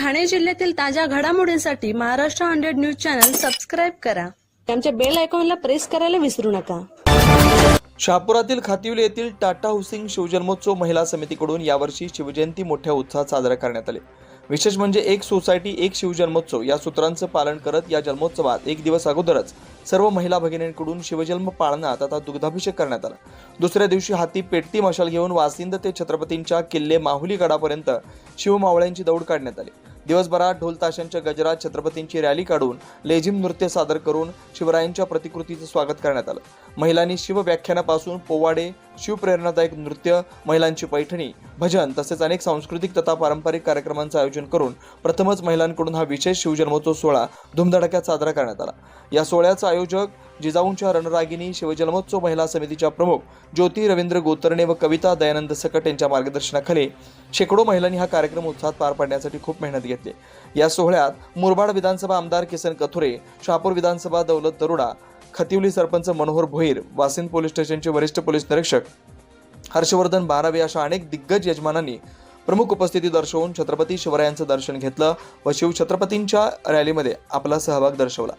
ठाणे जिल्ह्यातील ताज्या घडामोडींसाठी Maharashtra hundred news channel subscribe करा. आमच्या बेल आयकॉनला प्रेस करायला विसरू नका. शहापुरातील खातिवली येथील टाटा हुसिंग शिवजन्मोत्सव महिला समितीकडून यावर्षी शिवजयंती मोठ्या उत्साहात साजरा करण्यात आली. विशेष म्हणजे एक सोसायटी एक शिवजन्मोत्सव या सूत्रांचं पालन करत या जन्मोत्सवात एक दिवस अगोदरच सर्व महिला भगिनींकडून शिवजन्म पाळण्यात तथा दुग्धाभिषेक करण्यात आला. दुसऱ्या दिवशी हाती पेटती मशाल घेऊन वासिंद ते छत्रपतींच्या किल्ले माहुली गडापर्यंत शिवमावळ्यांची दौड काढण्यात आली. दिवसभरात ढोल ताशांच्या गजरात छत्रपतींची रॅली काढून लेझिम नृत्य सादर करून शिवरायांच्या प्रतिकृतीचं स्वागत करण्यात आलं. महिलांनी शिवव्याख्यानापासून पोवाडे शिवप्रेरणादायक नृत्य महिलांची पैठणी भजन तसेच अनेक सांस्कृतिक तथा पारंपरिक कार्यक्रमांचं आयोजन करून प्रथमच महिलांकडून हा विशेष शिवजन्मोत्सव सोहळा धुमधडाक्यात साजरा करण्यात आला. या सोहळ्याचा आयोजक जिजाऊंच्या रणरागिनी शिवजन्मोत्सव महिला समितीच्या प्रमुख ज्योती रवींद्र गोतरणे व कविता दयानंद सकट यांच्या मार्गदर्शनाखाली शेकडो महिलांनी हा कार्यक्रम उत्साहात पार पाडण्यासाठी खूप मेहनत घेतली. या सोहळ्यात मुरबाड विधानसभा आमदार किसन कथुरे शहापूर विधानसभा दौलत दरोडा खतिवली सरपंच मनोहर भोईर वासिंद पोलीस स्टेशनचे वरिष्ठ पोलीस निरीक्षक हर्षवर्धन बारावे अशा अनेक दिग्गज यजमानांनी प्रमुख उपस्थिती दर्शवून छत्रपती शिवरायांचं दर्शन घेतलं व शिवछत्रपतींच्या रॅलीमध्ये आपला सहभाग दर्शवला.